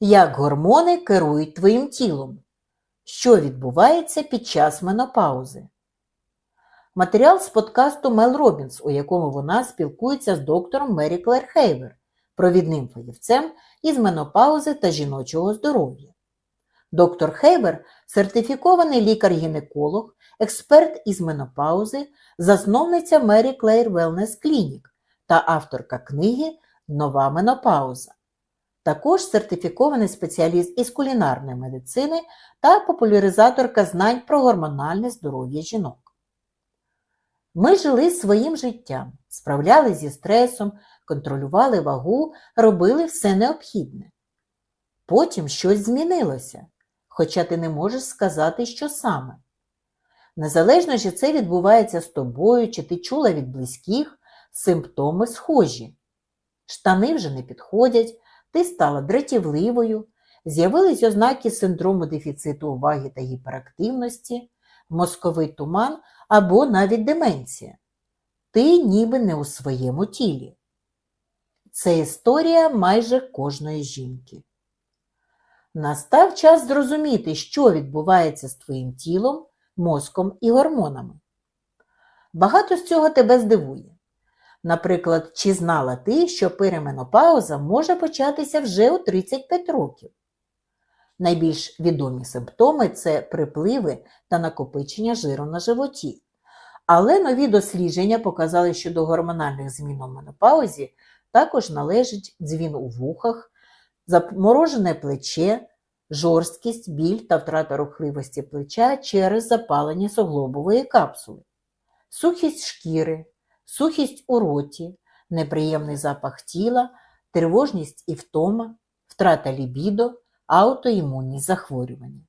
Як гормони керують твоїм тілом? Що відбувається під час менопаузи? Матеріал з подкасту Мел Робінс, у якому вона спілкується з доктором Мері Клер Хейвер, провідним фахівцем із менопаузи та жіночого здоров'я. Доктор Хейвер сертифікований лікар-гінеколог, експерт із менопаузи, засновниця Мері Клейр Велнес Клінік та авторка книги Нова менопауза. Також сертифікований спеціаліст із кулінарної медицини та популяризаторка знань про гормональне здоров'я жінок. Ми жили своїм життям, справлялися зі стресом, контролювали вагу, робили все необхідне. Потім щось змінилося, хоча ти не можеш сказати, що саме. Незалежно, чи це відбувається з тобою, чи ти чула від близьких, симптоми схожі. Штани вже не підходять, ти стала дратівливою, з'явились ознаки синдрому дефіциту уваги та гіперактивності, мозковий туман або навіть деменція. Ти ніби не у своєму тілі. Це історія майже кожної жінки. Настав час зрозуміти, що відбувається з твоїм тілом, мозком і гормонами. Багато з цього тебе здивує. Наприклад, чи знала ти, що переменопауза може початися вже у 35 років? Найбільш відомі симптоми це припливи та накопичення жиру на животі. Але нові дослідження показали, що до гормональних змін у менопаузі також належить дзвін у вухах, заморожене плече, жорсткість, біль та втрата рухливості плеча через запалення суглобової капсули, сухість шкіри, сухість у роті, неприємний запах тіла, тривожність і втома, втрата лібідо, аутоімунні захворювання.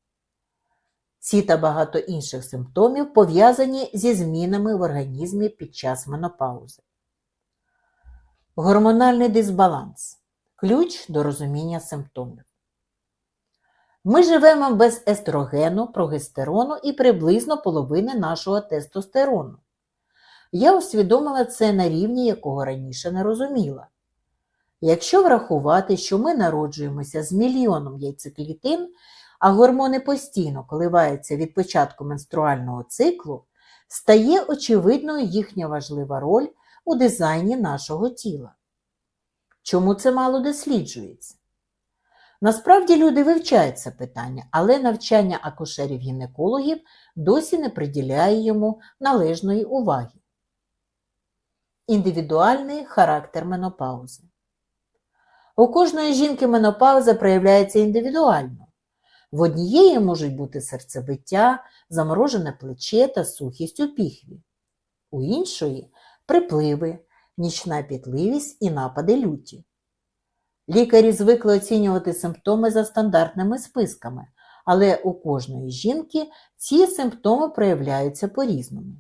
Ці та багато інших симптомів пов'язані зі змінами в організмі під час менопаузи. Гормональний дисбаланс ключ до розуміння симптомів. Ми живемо без естрогену, прогестерону і приблизно половини нашого тестостерону. Я усвідомила це на рівні, якого раніше не розуміла. Якщо врахувати, що ми народжуємося з мільйоном яйцеклітин, а гормони постійно коливаються від початку менструального циклу, стає очевидною їхня важлива роль у дизайні нашого тіла. Чому це мало досліджується? Насправді люди вивчають це питання, але навчання акушерів-гінекологів досі не приділяє йому належної уваги. Індивідуальний характер менопаузи. У кожної жінки менопауза проявляється індивідуально. В однієї можуть бути серцебиття, заморожене плече та сухість у піхві, у іншої припливи, нічна пітливість і напади люті. Лікарі звикли оцінювати симптоми за стандартними списками, але у кожної жінки ці симптоми проявляються по-різному.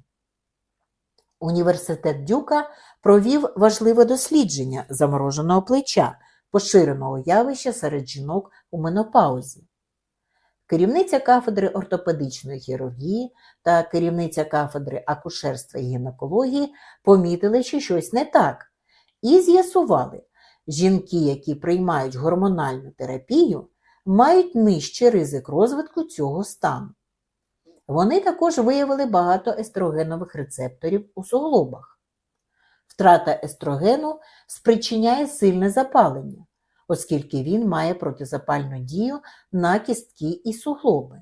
Університет Дюка провів важливе дослідження замороженого плеча, поширеного явища серед жінок у менопаузі. Керівниця кафедри ортопедичної хірургії та керівниця кафедри акушерства і гінекології помітили, що щось не так, і з'ясували, жінки, які приймають гормональну терапію, мають нижчий ризик розвитку цього стану. Вони також виявили багато естрогенових рецепторів у суглобах. Втрата естрогену спричиняє сильне запалення, оскільки він має протизапальну дію на кістки і суглоби.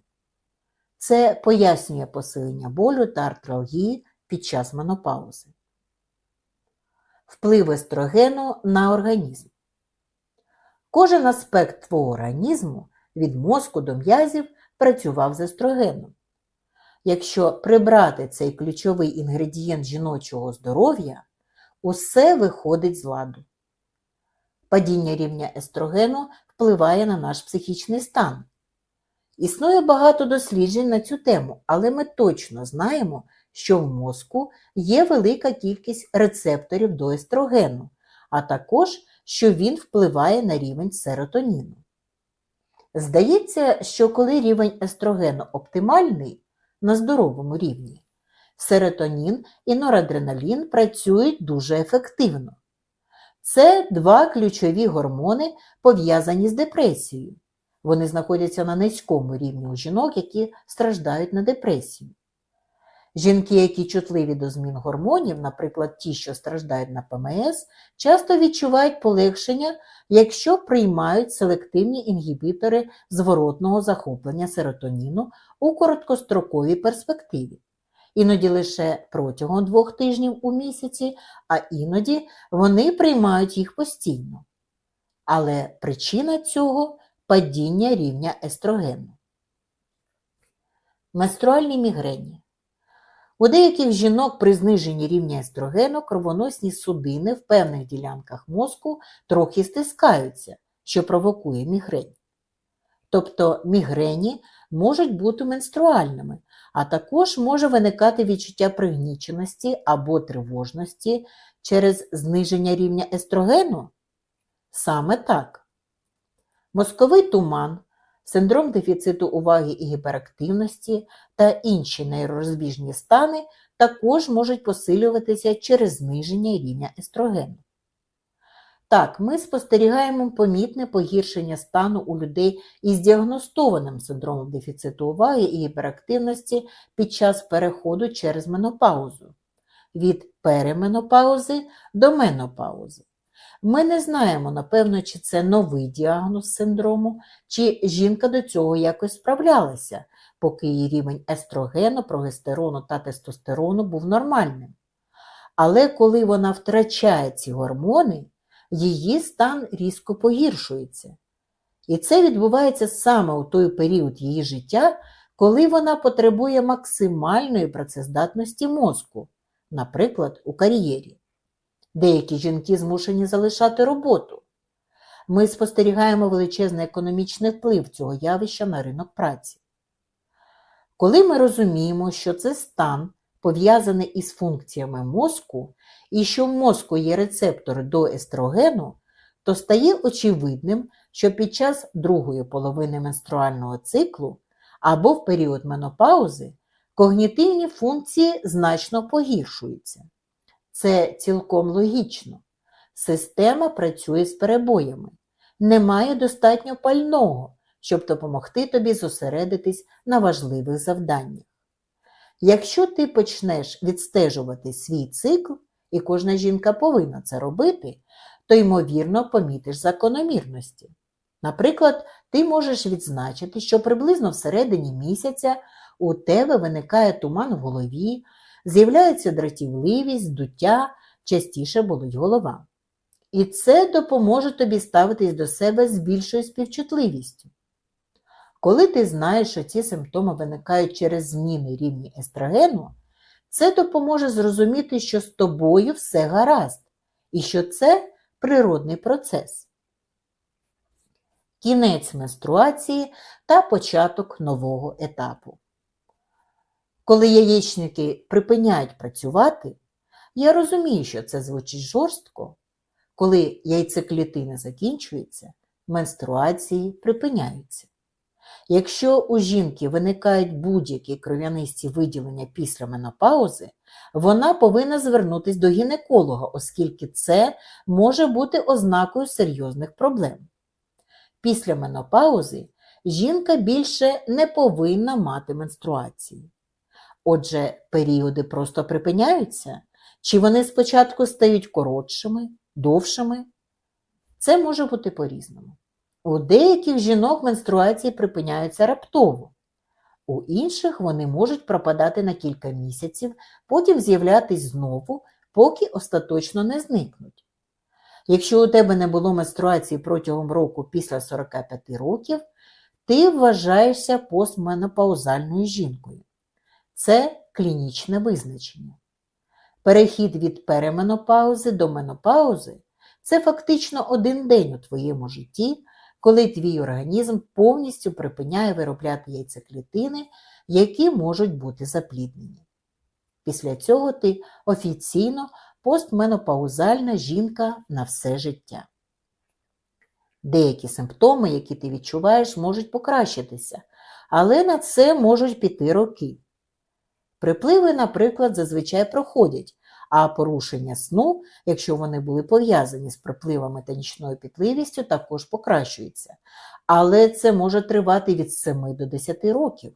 Це пояснює посилення болю та артралгії під час менопаузи. Вплив естрогену на організм. Кожен аспект твого організму від мозку до м'язів працював з естрогеном. Якщо прибрати цей ключовий інгредієнт жіночого здоров'я, усе виходить з ладу. Падіння рівня естрогену впливає на наш психічний стан. Існує багато досліджень на цю тему, але ми точно знаємо, що в мозку є велика кількість рецепторів до естрогену, а також, що він впливає на рівень серотоніну. Здається, що коли рівень естрогену оптимальний на здоровому рівні, серотонін і норадреналін працюють дуже ефективно. Це два ключові гормони, пов'язані з депресією. Вони знаходяться на низькому рівні у жінок, які страждають на депресію. Жінки, які чутливі до змін гормонів, наприклад, ті, що страждають на ПМС, часто відчувають полегшення, якщо приймають селективні інгібітори зворотного захоплення серотоніну у короткостроковій перспективі. Іноді лише протягом двох тижнів у місяці, а іноді вони приймають їх постійно. Але причина цього падіння рівня естрогену. Менструальні мігрені. У деяких жінок при зниженні рівня естрогену кровоносні судини в певних ділянках мозку трохи стискаються, що провокує мігрень. Тобто мігрені можуть бути менструальними, а також може виникати відчуття пригніченості або тривожності через зниження рівня естрогену? Саме так. Мозковий туман, синдром дефіциту уваги і гіперактивності та інші нейророзбіжні стани також можуть посилюватися через зниження рівня естрогену. Так, ми спостерігаємо помітне погіршення стану у людей із діагностованим синдромом дефіциту уваги і гіперактивності під час переходу через менопаузу, від переменопаузи до менопаузи. Ми не знаємо, напевно, чи це новий діагноз синдрому, чи жінка до цього якось справлялася, поки її рівень естрогену, прогестерону та тестостерону був нормальним. Але коли вона втрачає ці гормони, її стан різко погіршується. І це відбувається саме у той період її життя, коли вона потребує максимальної працездатності мозку, наприклад, у кар'єрі. Деякі жінки змушені залишати роботу. Ми спостерігаємо величезний економічний вплив цього явища на ринок праці. Коли ми розуміємо, що це стан пов'язаний із функціями мозку і що в мозку є рецептори до естрогену, то стає очевидним, що під час другої половини менструального циклу або в період менопаузи когнітивні функції значно погіршуються. Це цілком логічно. Система працює з перебоями, немає достатньо пального, щоб допомогти тобі зосередитись на важливих завданнях. Якщо ти почнеш відстежувати свій цикл, і кожна жінка повинна це робити, то, ймовірно, помітиш закономірності. Наприклад, ти можеш відзначити, що приблизно всередині місяця у тебе виникає туман в голові, з'являється дратівливість, здуття, частіше болить голова. І це допоможе тобі ставитись до себе з більшою співчутливістю. Коли ти знаєш, що ці симптоми виникають через зміни рівні естрогену, це допоможе зрозуміти, що з тобою все гаразд, і що це природний процес. Кінець менструації та початок нового етапу. Коли яєчники припиняють працювати, я розумію, що це звучить жорстко. Коли яйцеклітина закінчується, менструації припиняються. Якщо у жінки виникають будь-які кров'янисті виділення після менопаузи, вона повинна звернутися до гінеколога, оскільки це може бути ознакою серйозних проблем. Після менопаузи жінка більше не повинна мати менструації. Отже, періоди просто припиняються, чи вони спочатку стають коротшими, довшими? Це може бути по-різному. У деяких жінок менструації припиняються раптово, у інших вони можуть пропадати на кілька місяців, потім з'являтись знову, поки остаточно не зникнуть. Якщо у тебе не було менструації протягом року після 45 років, ти вважаєшся постменопаузальною жінкою. Це клінічне визначення. Перехід від переменопаузи до менопаузи це фактично один день у твоєму житті, коли твій організм повністю припиняє виробляти яйцеклітини, які можуть бути запліднені. Після цього ти офіційно постменопаузальна жінка на все життя. Деякі симптоми, які ти відчуваєш, можуть покращитися, але на це можуть піти роки. Припливи, наприклад, зазвичай проходять, а порушення сну, якщо вони були пов'язані з припливами та нічною пітливістю, також покращується. Але це може тривати від 7 до 10 років.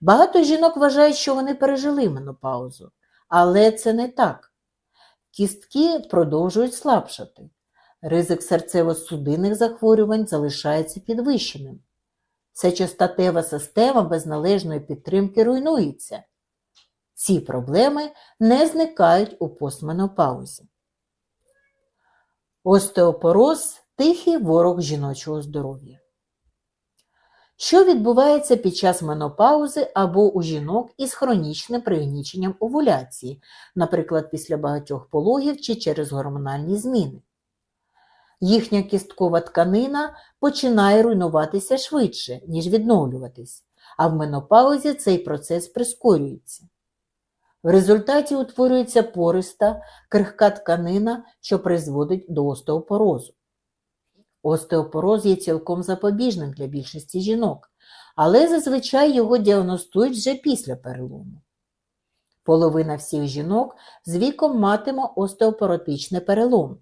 Багато жінок вважають, що вони пережили менопаузу, але це не так. Кістки продовжують слабшати. Ризик серцево-судинних захворювань залишається підвищеним. Сечостатева система без належної підтримки руйнується. Ці проблеми не зникають у постменопаузі. Остеопороз тихий ворог жіночого здоров'я. Що відбувається під час менопаузи або у жінок із хронічним пригніченням овуляції, наприклад, після багатьох пологів чи через гормональні зміни? Їхня кісткова тканина починає руйнуватися швидше, ніж відновлюватись, а в менопаузі цей процес прискорюється. В результаті утворюється пориста, крихка тканина, що призводить до остеопорозу. Остеопороз є цілком запобіжним для більшості жінок, але зазвичай його діагностують вже після перелому. Половина всіх жінок з віком матиме остеопоротичний перелом.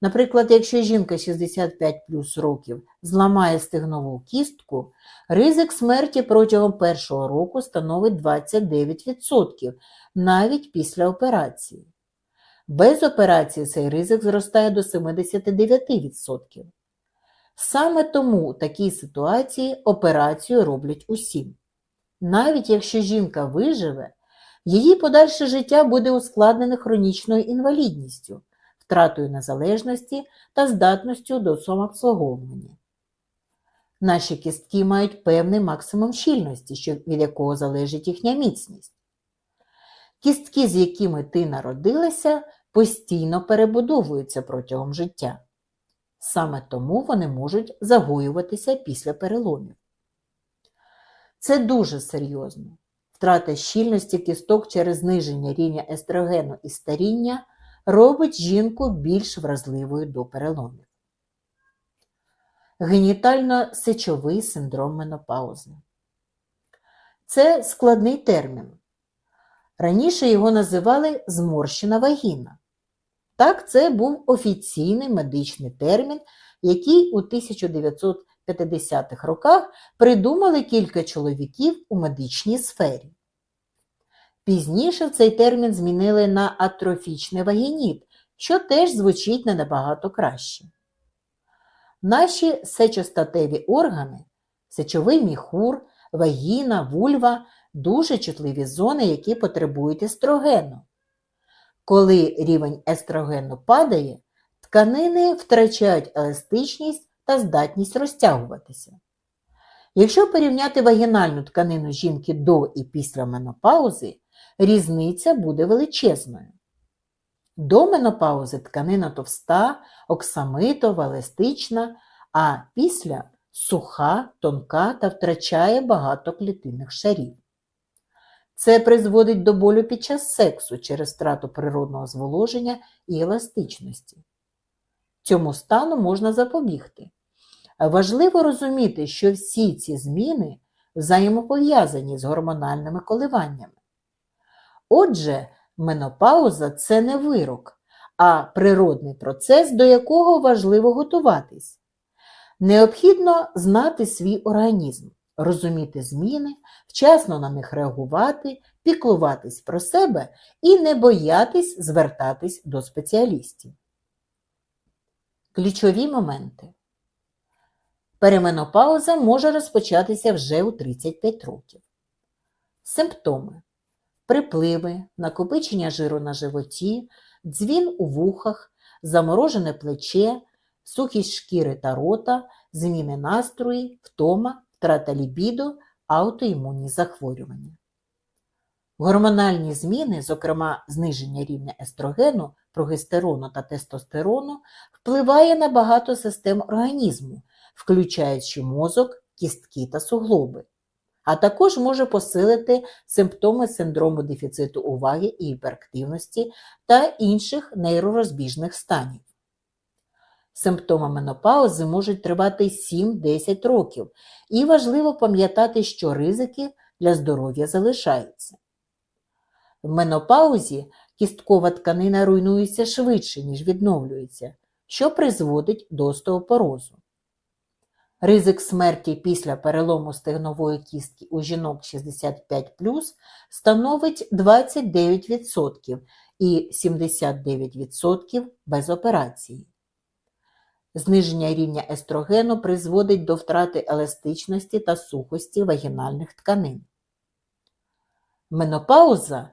Наприклад, якщо жінка 65 плюс років зламає стегнову кістку, ризик смерті протягом першого року становить 29%, навіть після операції. Без операції цей ризик зростає до 79%. Саме тому у такій ситуації операцію роблять усім. Навіть якщо жінка виживе, її подальше життя буде ускладнене хронічною інвалідністю, втратою незалежності та здатністю до самообслуговування. Наші кістки мають певний максимум щільності, від якого залежить їхня міцність. Кістки, з якими ти народилася, постійно перебудовуються протягом життя. Саме тому вони можуть загоюватися після переломів. Це дуже серйозно. Втрата щільності кісток через зниження рівня естрогену і старіння робить жінку більш вразливою до переломів. Генітально-сечовий синдром менопаузи. Це складний термін. Раніше його називали зморщена вагіна. Так, це був офіційний медичний термін, який у 1950-х роках придумали кілька чоловіків у медичній сфері. Пізніше цей термін змінили на атрофічний вагініт, що теж звучить не набагато краще. Наші сечостатеві органи, сечовий міхур, вагіна, вульва дуже чутливі зони, які потребують естрогену. Коли рівень естрогену падає, тканини втрачають еластичність та здатність розтягуватися. Якщо порівняти вагінальну тканину жінки до і після менопаузи, різниця буде величезною. До менопаузи тканина товста, оксамитова, еластична, а після суха, тонка та втрачає багато клітинних шарів. Це призводить до болю під час сексу через втрату природного зволоження і еластичності. Цьому стану можна запобігти. Важливо розуміти, що всі ці зміни взаємопов'язані з гормональними коливаннями. Отже, менопауза це не вирок, а природний процес, до якого важливо готуватись. Необхідно знати свій організм, розуміти зміни, вчасно на них реагувати, піклуватись про себе і не боятись звертатись до спеціалістів. Ключові моменти. Переменопауза може розпочатися вже у 35 років. Симптоми припливи, накопичення жиру на животі, дзвін у вухах, заморожене плече, сухість шкіри та рота, зміни настрої, втома, втрата лібіду, аутоімунні захворювання. Гормональні зміни, зокрема зниження рівня естрогену, прогестерону та тестостерону, впливає на багато систем організму, включаючи мозок, кістки та суглоби, а також може посилити симптоми синдрому дефіциту уваги і гіперактивності та інших нейророзбіжних станів. Симптоми менопаузи можуть тривати 7-10 років, і важливо пам'ятати, що ризики для здоров'я залишаються. В менопаузі кісткова тканина руйнується швидше, ніж відновлюється, що призводить до остеопорозу. Ризик смерті після перелому стегнової кістки у жінок 65 становить 29% і 79% без операції. Зниження рівня естрогену призводить до втрати еластичності та сухості вагінальних тканин. Менопауза